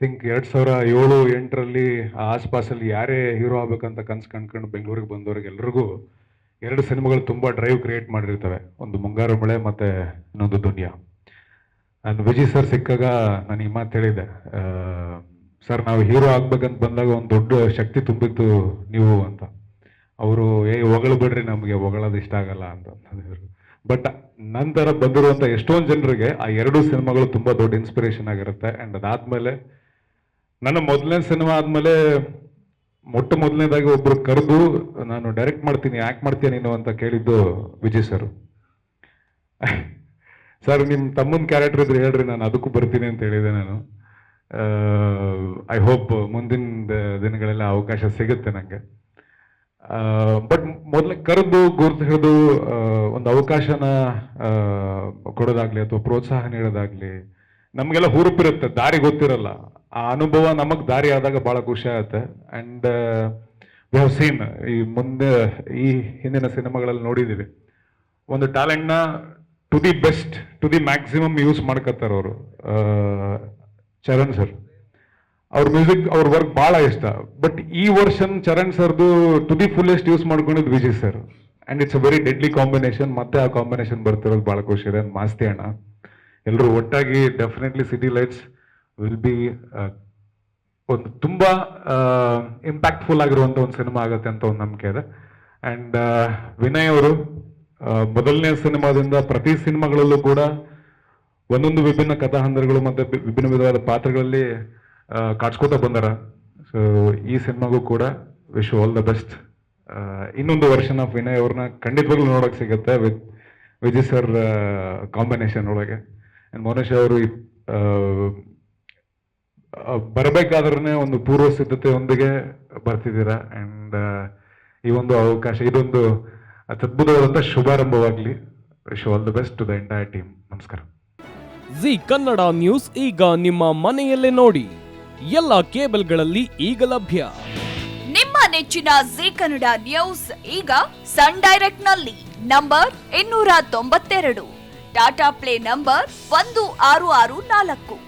Think ಎರಡು ಸಾವಿರ ಏಳು, ಎಂಟರಲ್ಲಿ ಆಸ್ಪಾಸಲ್ಲಿ ಯಾರೇ ಹೀರೋ ಆಗಬೇಕಂತ ಕನ್ಸು ಕಂಡ್ಕೊಂಡು ಬೆಂಗಳೂರಿಗೆ ಬಂದವ್ರಿಗೆ ಎಲ್ರಿಗೂ ಎರಡು ಸಿನಿಮಾಗಳು ತುಂಬ ಡ್ರೈವ್ ಕ್ರಿಯೇಟ್ ಮಾಡಿರ್ತವೆ. ಒಂದು ಮುಂಗಾರು ಮಳೆ ಮತ್ತು ಇನ್ನೊಂದು ದುನಿಯಾ. ನಾನು ವಿಜಯ್ ಸರ್ ಸಿಕ್ಕಾಗ ನಾನು ಈ ಮಾತು ಹೇಳಿದೆ ಸರ್ ನಾವು ಹೀರೋ ಆಗ್ಬೇಕಂತ ಬಂದಾಗ ಒಂದು ದೊಡ್ಡ ಶಕ್ತಿ ತುಂಬಿತ್ತು ನೀವು ಅಂತ. ಅವರು, ಏ ಬಿಡ್ರಿ ನಮಗೆ, ಹೊಗಳೋದು ಇಷ್ಟ ಆಗಲ್ಲ ಅಂತ ಬಟ್ ನಂತರ ಬಂದಿರುವಂಥ ಎಷ್ಟೊಂದು ಜನರಿಗೆ ಆ ಎರಡೂ ಸಿನಿಮಾಗಳು ತುಂಬ ದೊಡ್ಡ ಇನ್ಸ್ಪಿರೇಷನ್ ಆಗಿರುತ್ತೆ. ಆ್ಯಂಡ್ ಅದಾದಮೇಲೆ ನನ್ನ ಮೊದಲನೇ ಸಿನಿಮಾ ಆದಮೇಲೆ ಮೊಟ್ಟ ಮೊದಲನೇದಾಗಿ ಒಬ್ಬರು ಕರೆದು ನಾನು ಡೈರೆಕ್ಟ್ ಮಾಡ್ತೀನಿ ಯಾಕೆ ಮಾಡ್ತೀಯ ನೀನು ಅಂತ ಕೇಳಿದ್ದು ವಿಜಯ್ ಸರ್. ಸರ್ ನಿಮ್ಮ ತಮ್ಮನ ಕ್ಯಾರೆಕ್ಟರ್ ಇದ್ರೆ ಹೇಳ್ರಿ, ನಾನು ಅದಕ್ಕೂ ಬರ್ತೀನಿ ಅಂತ ಹೇಳಿದೆ ನಾನು. ಐ ಹೋಪ್ ಮುಂದಿನ ದಿನಗಳೆಲ್ಲ ಅವಕಾಶ ಸಿಗುತ್ತೆ ನನಗೆ ಬಟ್ ಮೊದಲ ಕರೆದು, ಗುರುತು ಹಿಡಿದು ಒಂದು ಅವಕಾಶನ ಕೊಡೋದಾಗ್ಲಿ ಅಥವಾ ಪ್ರೋತ್ಸಾಹ ನೀಡೋದಾಗ್ಲಿ, ನಮಗೆಲ್ಲ ಹುರುಪಿರುತ್ತೆ, ದಾರಿ ಗೊತ್ತಿರಲ್ಲ. ಆ ಅನುಭವ ನಮಗೆ ದಾರಿ ಆದಾಗ ಬಹಳ ಖುಷಿ ಆಗುತ್ತೆ. ಅಂಡ್ ವಿ ಸೀನ್ ಈ ಮುಂದೆ, ಈ ಹಿಂದಿನ ಸಿನಿಮಾಗಳಲ್ಲಿ ನೋಡಿದ್ದೀವಿ. ಒಂದು ಟ್ಯಾಲೆಂಟ್ನ to the best, to the maximum use ಮಾಡ್ಕೊತಾರೆ ಅವರು ಚರಣ್ ಸರ್. ಅವ್ರ ಮ್ಯೂಸಿಕ್, ಅವ್ರ ವರ್ಕ್ ಬಹಳ ಇಷ್ಟ. ಬಟ್ ಈ ವರ್ಷನ್ ಚರಣ್ ಸರ್ದು ಟು ದಿ ಫುಲ್ಲೆಸ್ಟ್ ಯೂಸ್ ಮಾಡ್ಕೊಂಡಿದ್ದು Viji sir. And it's a very deadly combination ಮತ್ತೆ ಆ ಕಾಂಬಿನೇಷನ್ ಬರ್ತಿರೋದು ಬಹಳ ಖುಷಿ ಇದೆ. ಮಾಸ್ತಿ ಅಣ್ಣ. ಎಲ್ಲರೂ ಒಟ್ಟಾಗಿ definitely city lights will be ಒಂದು ತುಂಬ ಇಂಪ್ಯಾಕ್ಟ್ಫುಲ್ ಆಗಿರುವಂಥ ಒಂದು ಸಿನಿಮಾ ಆಗುತ್ತೆ ಅಂತ ಒಂದು ನಂಬಿಕೆ ಇದೆ. ಆ್ಯಂಡ್ ವಿನಯ್ ಅವರು ಮೊದಲನೇ ಸಿನಿಮಾದಿಂದ ಪ್ರತಿ ಸಿನಿಮಾಗಳಲ್ಲೂ ಕೂಡ ಒಂದೊಂದು ವಿಭಿನ್ನ ಕಥಾಹಂದರಗಳು ಮತ್ತೆ ವಿಭಿನ್ನ ವಿಧವಾದ ಪಾತ್ರಗಳಲ್ಲಿ ಕಾಡ್ಸ್ಕೋತಾ ಬಂದಾರ. ಸೊ ಈ ಸಿನಿಮಾಗೂ ಕೂಡ ವಿಶ್ ಆಲ್ ದ ಬೆಸ್ಟ್ ಇನ್ನೊಂದು ವರ್ಷನ್ ಆಫ್ ವಿನಯ್ ಅವ್ರನ್ನ ಖಂಡಿತವಾಗ್ಲೂ ನೋಡೋಕೆ ಸಿಗುತ್ತೆ ವಿತ್ ವಿಜಯ್ ಸರ್ ಕಾಂಬಿನೇಷನ್ ಒಳಗೆ. ಆ್ಯಂಡ್ ಮೋನೇಶ್ ಅವರು ಬರಬೇಕಾದ್ರೆ ಒಂದು ಪೂರ್ವ ಸಿದ್ಧತೆಯೊಂದಿಗೆ ಬರ್ತಿದ್ದೀರಾ? ಅಂಡ್ ಈ ಒಂದು ಅವಕಾಶ ಇದೊಂದು ಅತ್ಯದ್ಭುತವಾದಂಥ ಶುಭಾರಂಭವಾಗಲಿ. Wish all the best to the entire team ನಮಸ್ಕಾರ. ಜಿ ಕನ್ನಡ ನ್ಯೂಸ್ ಈಗ ನಿಮ್ಮ ಮನೆಯಲ್ಲೇ ನೋಡಿ. ಎಲ್ಲ ಕೇಬಲ್ಗಳಲ್ಲಿ ಈಗ ಲಭ್ಯ. ನಿಮ್ಮ ನೆಚ್ಚಿನ ಜಿ ಕನ್ನಡ ನ್ಯೂಸ್ ಈಗ ಸನ್ ಡೈರೆಕ್ಟ್ನಲ್ಲಿ ನಂಬರ್ ಇನ್ನೂರ ತೊಂಬತ್ತೆರಡು. ಟಾಟಾ ಪ್ಲೇ ನಂಬರ್ ಒಂದು ಆರು ಆರು ನಾಲ್ಕು.